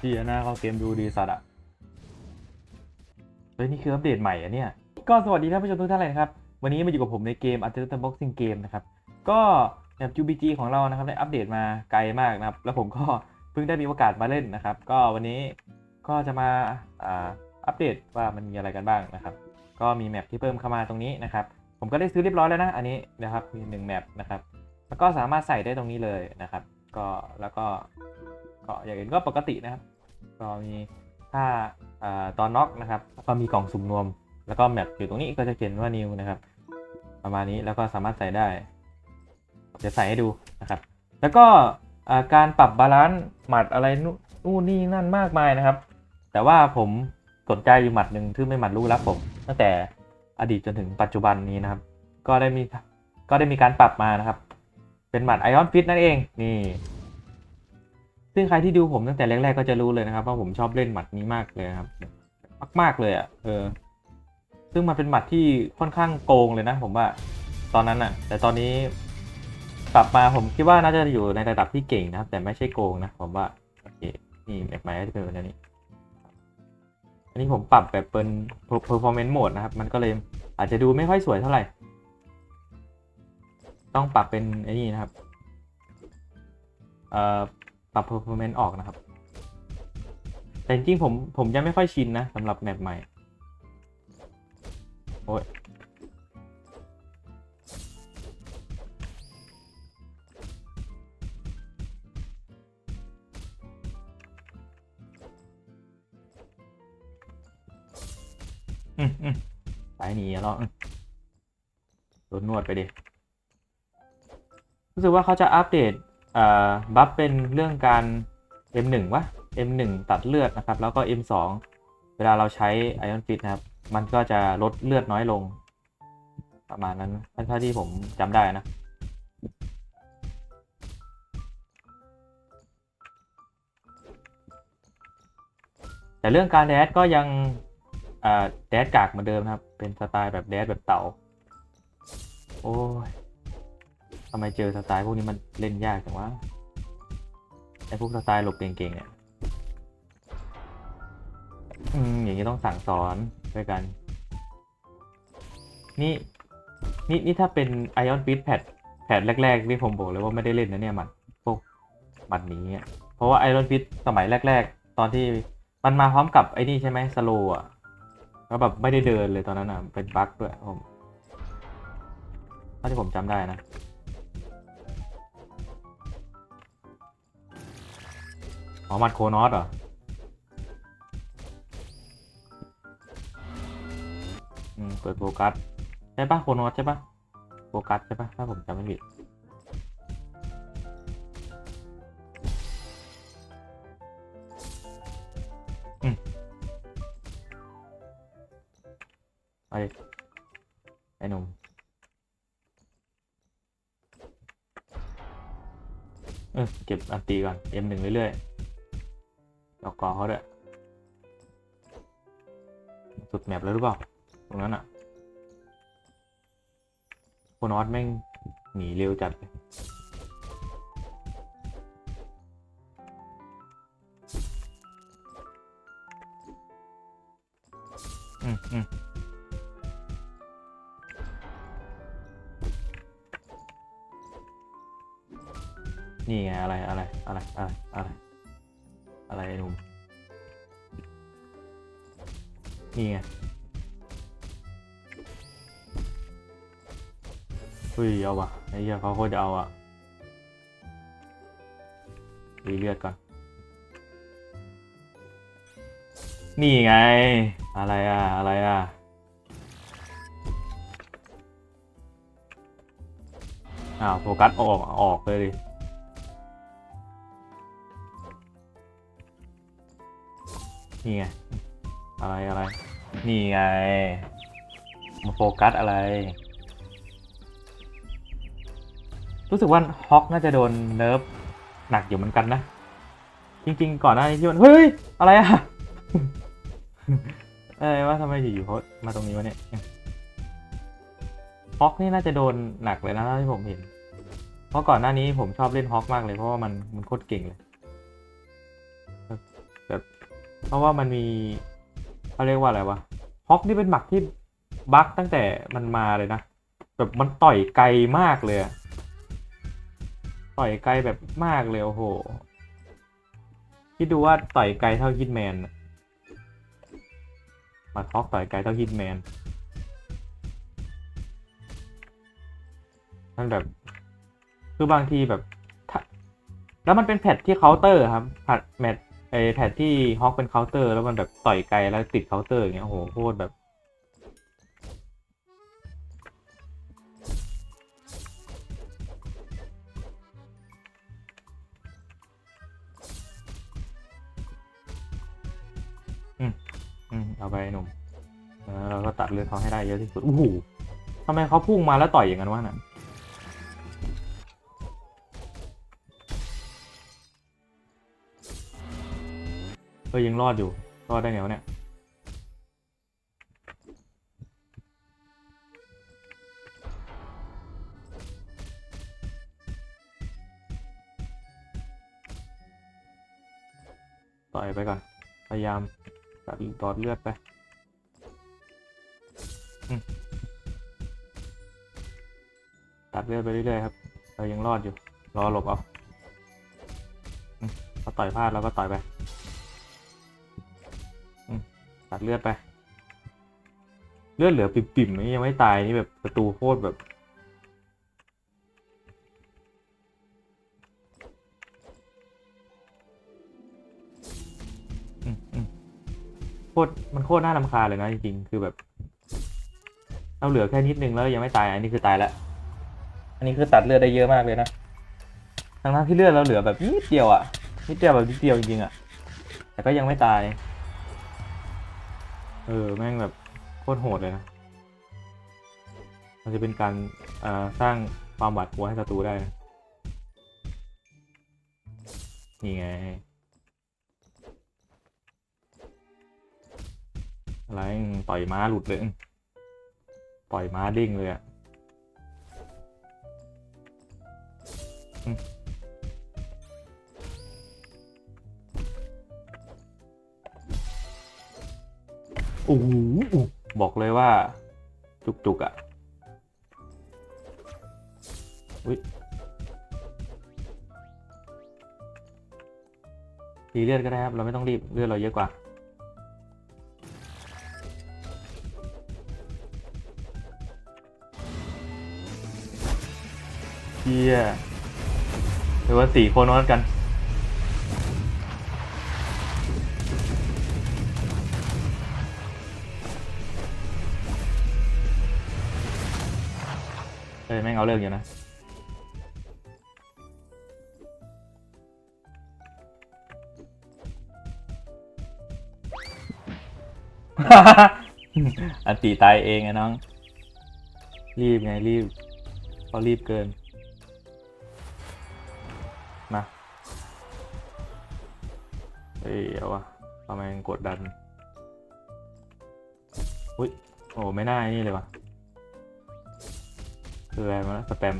ที่หน้าเข้าเกมดูดีสัตว์อะเฮ้ยนี่คืออัปเดตใหม่อะเนี่ย ก็สวัสดีท่านผู้ชมทุกท่านเลยนะครับ วันนี้มาอยู่กับผมในเกม a r t e r Boxing Game นะครับ ก็แบบ UBG ของเรานะครับได้อัปเดตมาไกลมากนะครับ แล้วผมก็เพิ่งได้มีโอกาสมาเล่นนะครับ ก็วันนี้ก็จะมาอ่าอัปเดตว่ามันมีอะไรกันบ้างนะครับ ก็มีแมปที่เพิ่มเข้ามาตรงนี้นะครับ ผมก็ได้ซื้อเรียบร้อยแล้วนะ อันนี้นะครับมีหนึ่งแมปนะครับ แล้วก็สามารถใส่ได้ตรงนี้เลยนะครับ ก็แล้วก็ ก็อย่างอื่นก็ปกตินะครับ ก็มีถ้าอ่าตอนน็อกนะครับก็มีกล่องสุ่มนวม แล้วก็แมปอยู่ตรงนี้ก็จะเขียนว่านิวนะครับ ประมาณนี้แล้วก็สามารถใส่ได้จะใส่ให้ดูนะครับ แล้วก็การปรับบาลานซ์หมัดอะไรนู่นนี่นั่นมากมายนะครับ แต่ว่าผมสนใจอยู่หมัดหนึ่งที่ไม่หมัดลูกรักผม ตั้งแต่อดีตจนถึงปัจจุบันนี้นะครับ ก็ได้มีก็ได้มีการปรับมานะครับ เป็นหมัดไอออนฟิตนั่นเองนี่ ซึ่งใครที่ดูผมตั้งแต่แรกๆก็จะรู้เลยนะครับ ว่าผมชอบเล่นหมัดนี้มากเลยครับ มากๆเลยอะเออ ซึ่งมันเป็นหมัดที่ค่อนข้างโกงเลยนะ ผมว่าตอนนั้นอะ แต่ตอนนี้กลับมาผมคิดว่าน่าจะอยู่ในระดับที่เก่งนะครับ แต่ไม่ใช่โกงนะผมว่าโอเคนี่แบบใหม่ก็จะเป็นแบบนี้ อันนี้ผมปรับแบบเป็น performance mode นะครับ มันก็เลยอาจจะดูไม่ค่อยสวยเท่าไหร่ ต้องปรับเป็นไอ้นี่นะครับ เอ่อ รับ performance ออกนะครับ แต่จริงๆผมผมยังไม่ค่อยชินนะสำหรับแมปใหม่ โอ้ยอืมอืมไปหนีแล้วโดนนวดไปดิรู้สึกว่าเขาจะอัปเดต บัฟเป็นเรื่องการ M1 วะ M1 ตัดเลือดนะครับ แล้วก็ M2 เวลาเราใช้ Iron Fist นะครับ มันก็จะลดเลือดน้อยลง ประมาณนั้นถ้าที่ผมจำได้นะแต่เรื่องการแดดก็ยังแดดกากเหมือนเดิมครับ เป็นสไตล์แบบแดดแบบเต่า โอ้ยำไมเจอสไตล์พวกนี้มันเล่นยากจังวะไอพวกสไตล์หลบเก่งๆเนี่ยอืมอย่างนี้ต้องสั่งสอนด้วยกัน นี่ นี่นี่ถ้าเป็น Ion Fist แพทแพทแรกๆนี่ผมบอกเลยว่าไม่ได้เล่นนะเนี่ยหมันพวกหมัดนี้อะเพราะว่า Iron Fist สมัยแรก ๆ ตอนที่มันมาพร้อมกับไอ้นี่ใช่ไหมสโลอะแล้วแบบไม่ได้เดินเลยตอนนั้นอะเป็นบั๊กด้วยผมเท่าที่ผมจำได้นะ อ๋อมัดโคนอสเหรอ อืม เปิดโฟกัส ใช่ปะโคนอสใช่ปะโฟกัสใช่ปะถ้าผมจำไม่ผิดอืมไปไอ้หนุ่มเออเก็บอันตีก่อน M1 เรื่อยๆ ดอกกอเขาด้วยสุดแมปแล้วหรือเปล่า ตรงนั้นอะโคนอสแม่งหนีเร็วจัดเลยอืมอืม นี่ไงเฮ้ยเอาวะไอ้เหี้ยเขาโคตรจะเอาอะรีเลือดก่อน นี่ไง อะไรอะ อะไรอะอ้าวโฟกัสออกออกเลยดินี่ไง อะไร อะไร นี่ไง มาโฟกัสอะไร รู้สึกว่าฮอกน่าจะโดนเนิร์ฟหนักอยู่เหมือนกันนะ จริง ๆ ก่อนหน้านี้ที่มันเฮ้ย อะไรอะเอ้ยว่าทำไมอยู่ๆเขามาตรงนี้วะเนี่ยฮอกนี่น่าจะโดนหนักเลยนะที่ผมเห็น เพราะก่อนหน้านี้ผมชอบเล่นฮอกมากเลยเพราะว่ามันมันโคตรเก่งเลยแบบเพราะว่ามันมีเขาเรียกว่าอะไรวะ ฮอกนี่เป็นหมักที่บั๊กตั้งแต่มันมาเลยนะ แบบมันต่อยไกลมากเลย ต่อยไกลแบบมากเลยโอ้โห คิดดูว่าต่อยไกลเท่าฮิตแมนหมักฮอกต่อยไกลเท่าฮิตแมนมันแบบ คือบางทีแบบ แล้วมันเป็นแพทที่เคาน์เตอร์ครับผัดแมท ไอแพทที่ฮอกเป็นเคาน์เตอร์แล้วมันแบบต่อยไกลแล้วติดเคาน์เตอร์อย่างเงี้ยโหโคตรแบบอืมอืมเอาไปหนุ่มแล้วเราก็ตัดเลือดเขาให้ได้เยอะที่สุดโอ้โหทำไมเขาพุ่งมาแล้วต่อยอย่างนั้นวะน่ะ ออยังรอดอยู่ รอดได้ไงวะเนี่ย ต่อยไปก่อน พยายามตัดตอดเลือดไปตัดเลือดไปเรื่อยๆครับ เรายังรอดอยู่ รอหลบเอาพอต่อยพลาดเราก็ต่อยไป ตัดเลือดไป เลือดเหลือปิ่มๆนี่ยังไม่ตายนี่แบบประตูโคตรแบบโคตรมันโคตรน่ารำคาเลยนะจริงๆ คือแบบ เราเหลือแค่นิดนึงแล้วยังไม่ตาย อันนี้คือตายแล้ว อันนี้คือตัดเลือดได้เยอะมากเลยนะทั้งๆที่เลือดเราเหลือแบบนิดเดียวอะนิดเดียวแบบนิดเดียวจริงๆอะแต่ก็ยังไม่ตาย เออ แม่งแบบโคตรโหดเลยนะ มันจะเป็นการสร้างความหวาดกลัวให้ศัตรูได้นะนี่ไง อะไรต่อยม้าหลุดเลยต่อยม้าเด้งเลยอะอื โอ้โหบอกเลยว่า จุกๆอะอุ้ยตีเลือดก็ได้ครับ เราไม่ต้องรีบเลือดเราเยอะกว่าเชียหรือว่าสี่คนวัดกัน เอ้ยแม่งเอาเรื่องอยู่นะอันตีตายเองไงน้อง รีบไงรีบเขารีบเกิน มาเฮ้ยเอาวะทำไมกดดัน อุ้ยโอ้ไม่น่าไอ้นี่เลยวะ คืออะไรมาสแปม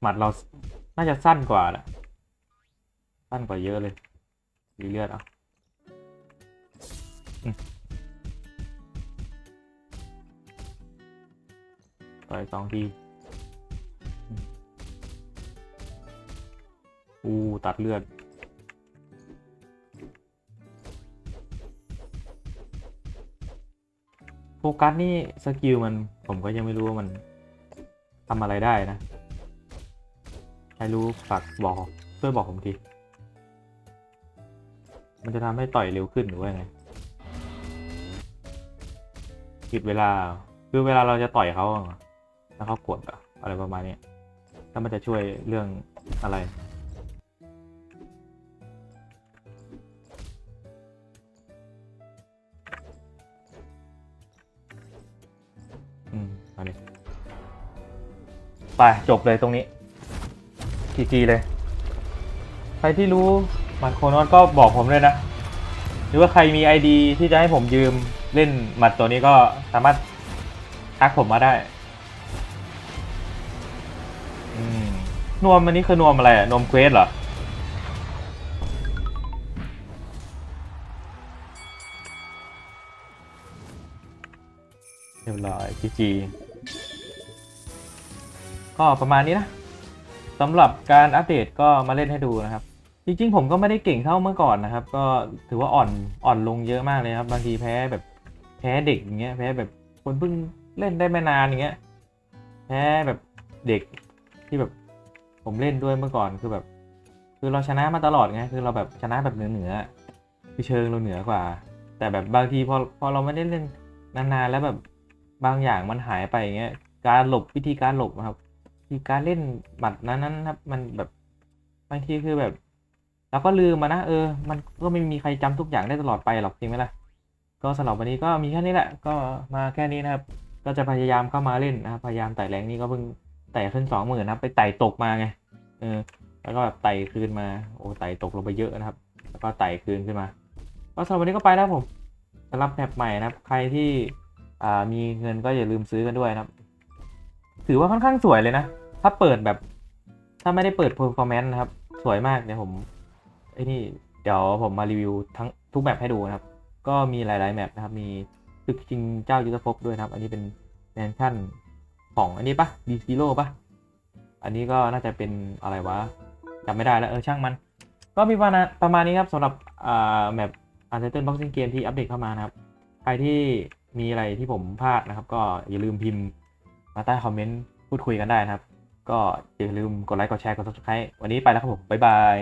หมัดเราน่าจะสั้นกว่าแหละสั้นกว่าเยอะเลยดีเลือดเอาต่อยสองทีอู้ตัดเลือด ฟกัสนี่สกิลมันผมก็ยังไม่รู้ว่ามันทำอะไรได้นะ ใครรู้ฝากบอกช่วยบอกผมที มันจะทำให้ต่อยเร็วขึ้นหรือว่าไงผิดเวลา คือเวลาเราจะต่อยเขาแล้วเขากดอะอะไรประมาณนี้ถ้ามันจะช่วยเรื่องอะไร ไปจบเลยตรงนี้ทีจีเลย ใครที่รู้มัดโคนอนก็บอกผมเลยนะ หรือว่าใครมีไอดีที่จะให้ผมยืมเล่นหมัดตัวนี้ก็สามารถทักผมมาได้นวมอันนี้คือนวมอะไรอะนวมเควสเหรอ เรียบร้อยจีจี ก็ประมาณนี้นะสำหรับการอัปเดตก็มาเล่นให้ดูนะครับ จริงๆ ผมก็ไม่ได้เก่งเท่าเมื่อก่อนนะครับ ก็ถือว่าอ่อนอ่อนลงเยอะมากเลยครับ บางทีแพ้แบบแพ้เด็กอย่างเงี้ยแพ้แบบคนเพิ่งเล่นได้ไม่นานอย่างเงี้ยแพ้แบบเด็กที่แบบผมเล่นด้วยเมื่อก่อนคือแบบ คือเราชนะมาตลอดไงคือเราแบบชนะแบบเหนือเหนือคือเชิงเราเหนือกว่า แต่แบบบางทีพอพอเราไม่ได้เล่นนานๆแล้วแบบบางอย่างมันหายไปอย่างเงี้ยการหลบวิธีการหลบนะครับ วิธีการเล่นหมัดนั้นนั้นครับ มันแบบบางทีคือแบบเราก็ลืมมานะเออ มันก็ไม่มีใครจำทุกอย่างได้ตลอดไปหรอกจริงไหมล่ะก็สำหรับวันนี้ก็มีแค่นี้แหละ ก็มาแค่นี้นะครับ ก็จะพยายามเข้ามาเล่นนะครับพยายามไต่แรงนี่ก็เพิ่งไต่ขึ้นสองหมื่นนะครับไปไต่ตกมาไงเออ แล้วก็แบบไต่คืนมาโอ้ไต่ตกลงไปเยอะนะครับ แล้วก็ไต่คืนขึ้นมาก็สำหรับวันนี้ก็ไปแล้วผมสำหรับแมปใหม่นะครับ ใครที่มีเงินก็อย่าลืมซื้อกันด้วยนะครับ ถือว่าค่อนข้างสวยเลยนะ ถ้าเปิดแบบ ถ้าไม่ได้เปิด performance นะครับ สวยมากเดี๋ยวผมไอ้นี่เดี๋ยวผมมารีวิวทั้งทุกแมปให้ดูนะครับ ก็มีหลาย ๆ แมปนะครับ มีตึกจริงเจ้ายุทธภพด้วยนะครับ อันนี้เป็นแมนชั่นของอันนี้ปะดีซีโร่ปะอันนี้ก็น่าจะเป็นอะไรวะจำไม่ได้แล้วเออช่างมัน ก็มีประมาณประมาณนี้ครับสำหรับอ่าแมป u n t i t l e Boxing Game ที่อัปเดตเข้ามานะครับ ใครที่มีอะไรที่ผมพลาดนะครับ ก็อย่าลืมพิมพ์ มาใต้คอมเมนต์พูดคุยกันได้นะครับ ก็อย่าลืมกดไลค์กดแชร์กด subscribe วันนี้ไปแล้วครับผมบ๊ายบาย